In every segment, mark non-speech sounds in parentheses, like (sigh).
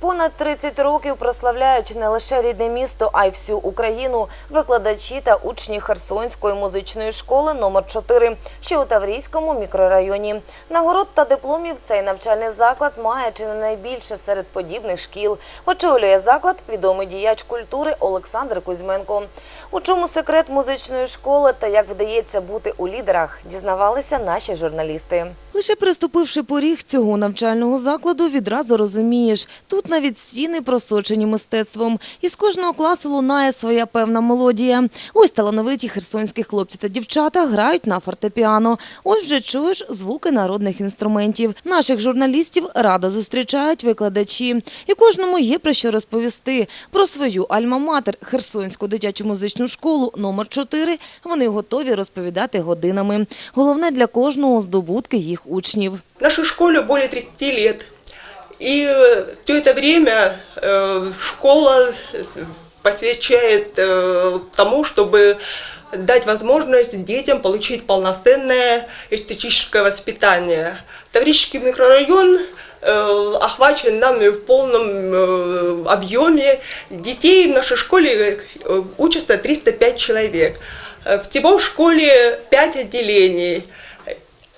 Понад 30 років прославляють не лише рідне місто, а й всю Україну. Викладачі та учні Херсонської музичної школи номер 4 що у Таврійському мікрорайоні. Нагород та дипломів цей навчальний заклад має чи не найбільше серед подібних шкіл. Очолює заклад відомий діяч культури Олександр Кузьменко. У чому секрет музичної школи та як вдається бути у лідерах, дізнавалися наші журналісти. Лише приступивши поріг цього навчального закладу, відразу розумієш, тут навіть стіни просочені мистецтвом. Із кожного класу лунає своя певна мелодія. Ось талановиті херсонські хлопці та дівчата грають на фортепіано. Ось вже чуєш звуки народних інструментів. Наших журналістів радо зустрічають викладачі. І кожному є про що розповісти. Про свою альма-матер Херсонську дитячу музичну школу номер 4 вони готові розповідати годинами. Головне для кожного здобутки їх учнів. Нашей школе более 30 лет. И э, все это время э, школа э, посвящает тому, чтобы дать возможность детям получить полноценное эстетическое воспитание. Таврический микрорайон э, охвачен нами в полном объеме. Детей в нашей школе учатся 305 человек. Всего в школе 5 отделений.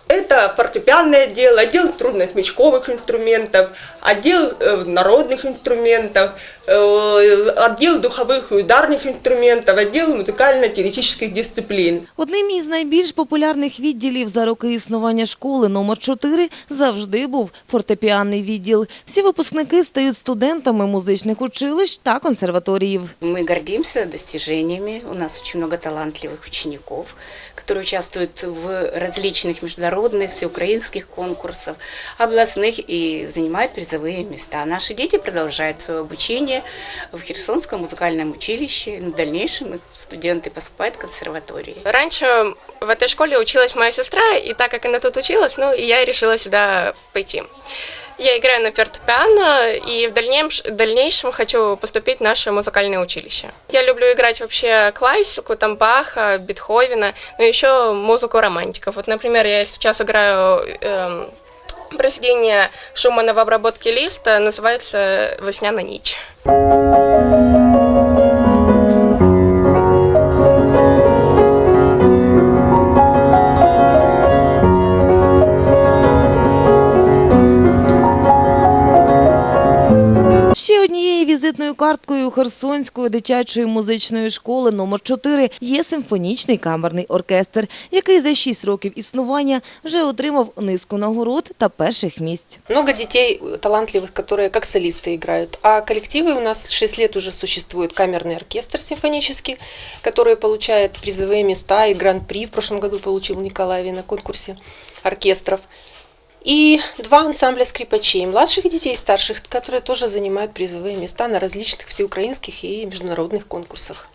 Это фортепианное отдел, отдел трудно-смычковых инструментов, отдел э, народных инструментов, э, отдел духовых и ударных инструментов, отдел музыкально-теоретических дисциплин. Одним із найбільш популярних відділів за роки існування школи номер 4 завжди був фортепіанний відділ. Всі випускники стають студентами музичних училищ та консерваторіїв. Мы гордимся достижениями. У нас очень много талантливых учеников, которые участвуют в различных международных, всеукраинских конкурсах, областных и занимают призовые места. Наши дети продолжают свое В Херсонском музыкальном училище. В дальнейшем студенты поступают в консерватории. Раньше в этой школе училась моя сестра, и так как она тут училась, ну, и я решила сюда пойти. Я играю на фортепиано и в дальнейшем, дальнейшем хочу поступить в наше музыкальное училище. Я люблю играть вообще классику, там Баха, Бетховена, но еще музыку романтиков. Вот, например, я сейчас играю эм, произведение Шумана в обработке листа, называется «Весняна ночь». Ще однією візитною карткою Херсонської дитячої музичної школи номер 4 є симфонічний камерний оркестр, який за 6 років існування вже отримав низку нагород та перших місць. Много детей талантливых, которые как солисты играют. А коллективы у нас 6 лет уже существует камерный оркестр симфонический, который получает призовые места и гран-при. В прошлом году получил Николаеве на конкурсе оркестров. И два ансамбля скрипачей, младших детей и старших, которые тоже занимают призовые места на различных всеукраинских и международных конкурсах.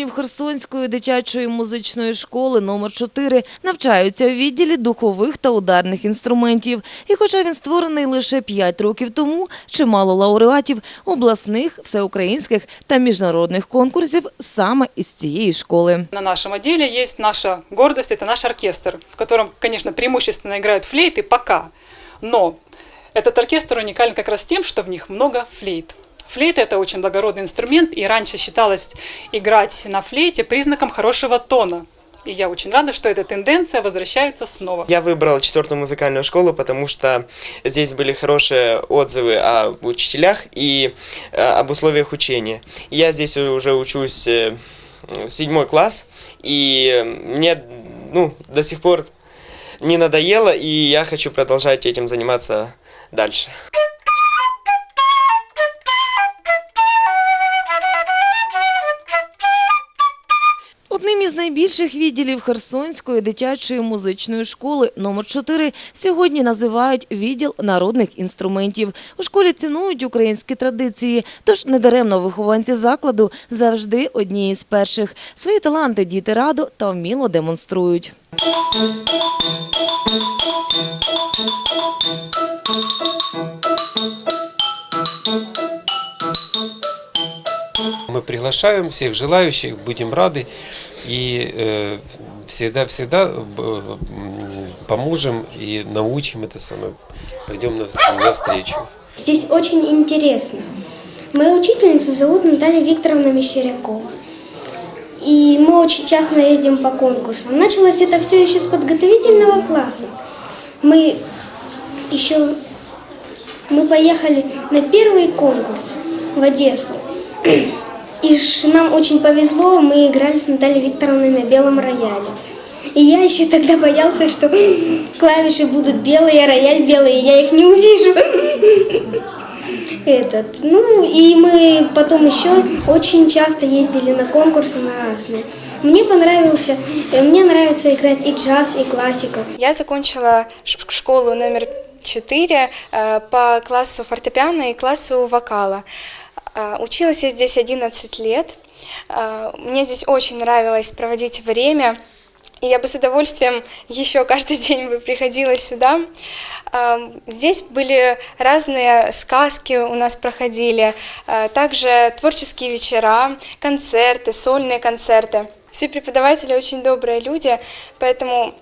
учнів Херсонської дитячої музичної школи номер 4 навчаються в відділі духових та ударних інструментів. І хоча він створений лише 5 років тому, чимало лауреатів обласних, всеукраїнських та міжнародних конкурсів саме із цієї школи. На нашем отделе есть наша гордость, это наш оркестр, в котором, конечно, преимущественно играют флейты пока, но этот оркестр уникален как раз тем, что в них много флейт. Флейта – это очень благородный инструмент, и раньше считалось играть на флейте признаком хорошего тона. И я очень рада, что эта тенденция возвращается снова. Я выбрал четвертую музыкальную школу, потому что здесь были хорошие отзывы об учителях и э, об условиях учения. Я здесь уже учусь э, седьмой класс, и мне ну, до сих пор не надоело, и я хочу продолжать этим заниматься дальше. Інших відділів Херсонської дитячої музичної школи номер 4 сьогодні називають відділ народних інструментів. У школі цінують українські традиції, тож недаремно вихованці закладу завжди одні із перших. Свої таланти діти радо та вміло демонструють. Приглашаем всех желающих, будем рады и э, всегда, всегда э, м, поможем и научим это самое, пойдем нав- навстречу. Здесь очень интересно. Мою учительницу зовут Наталья Викторовна Мещерякова. И мы очень часто ездим по конкурсам. Началось это все еще с подготовительного класса. Мы еще мы поехали на первый конкурс в Одессу. И нам очень повезло, мы играли с Натальей Викторовной на белом рояле. И я еще тогда боялся, что (gasps) клавиши будут белые, рояль белый, и я их не увижу. (laughs) Этот. Ну и мы потом еще очень часто ездили на конкурсы на разные. Мне понравился, э, мне нравится играть и джаз, и классика. Я закончила школу номер 4 э, по классу фортепиано и классу вокала. Э, Училась я здесь 11 лет. Э, Мне здесь очень нравилось проводить время. И я бы с удовольствием еще каждый (laughs) день бы приходила сюда. Эм, Здесь были разные сказки у нас проходили, также творческие вечера, концерты, сольные концерты. Все преподаватели очень добрые люди, поэтому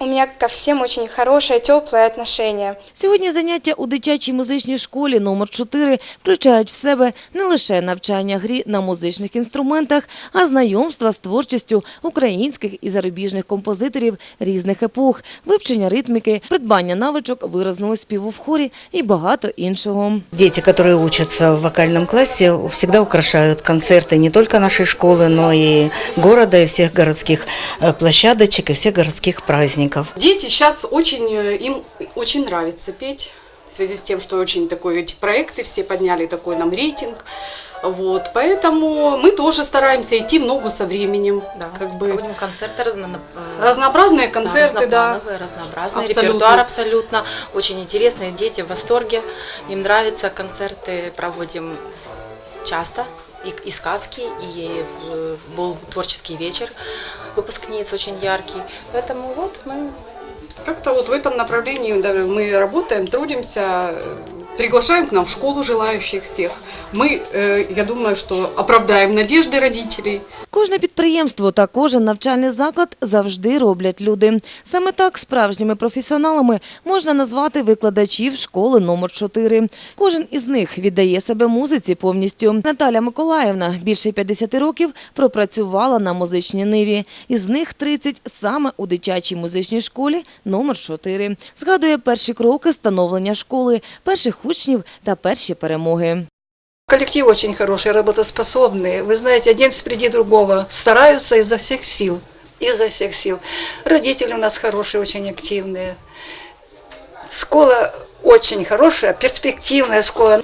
у меня ко всем очень хорошее, теплое отношение. Сьогодні заняття у дитячій музичній школі номер 4 включають в себе не лише навчання грі на музичних інструментах, а знайомства з творчістю українських і зарубіжних композиторів різних епох, вивчення ритміки, придбання навичок виразного співу в хорі і багато іншого. Дети, которые учатся в вокальном классе, всегда украшают концерты не только нашей школы, но и города, и всех городских э, площадочек, и всех городских Праздников. Дети сейчас очень, э, им очень нравится петь, в связи с тем, что очень такой, эти проекты все подняли такой нам рейтинг. Вот, поэтому мы тоже стараемся идти в ногу со временем. Да, как бы проводим концерты разно, э, разнообразные да, концерты, да. разноплановые, разнообразные, Абсолютно. репертуар абсолютно, очень интересные, дети в восторге, им нравятся концерты, проводим часто, и, и сказки, и э, был творческий вечер выпускниц очень яркий, поэтому вот мы Как-то вот в этом направлении мы работаем, трудимся, приглашаем к нам в школу желающих всех. Мы, э, я думаю, что оправдаем надежды родителей. Кожне підприємство та кожен навчальний заклад завжди роблять люди. Саме так справжніми професіоналами можна назвати викладачів школи номер 4 Кожен із них віддає себе музиці повністю. Наталя Миколаївна більше 50 років пропрацювала на музичній ниві. Із них 30 саме у дитячій музичній школі номер 4 Згадує перші кроки становлення школи, перших учнів та перші перемоги. Коллектив очень хороший, работоспособный. Вы знаете, один впереди другого. Стараются изо всех сил. Изо всех сил. Родители у нас хорошие, очень активные. Школа очень хорошая, перспективная школа.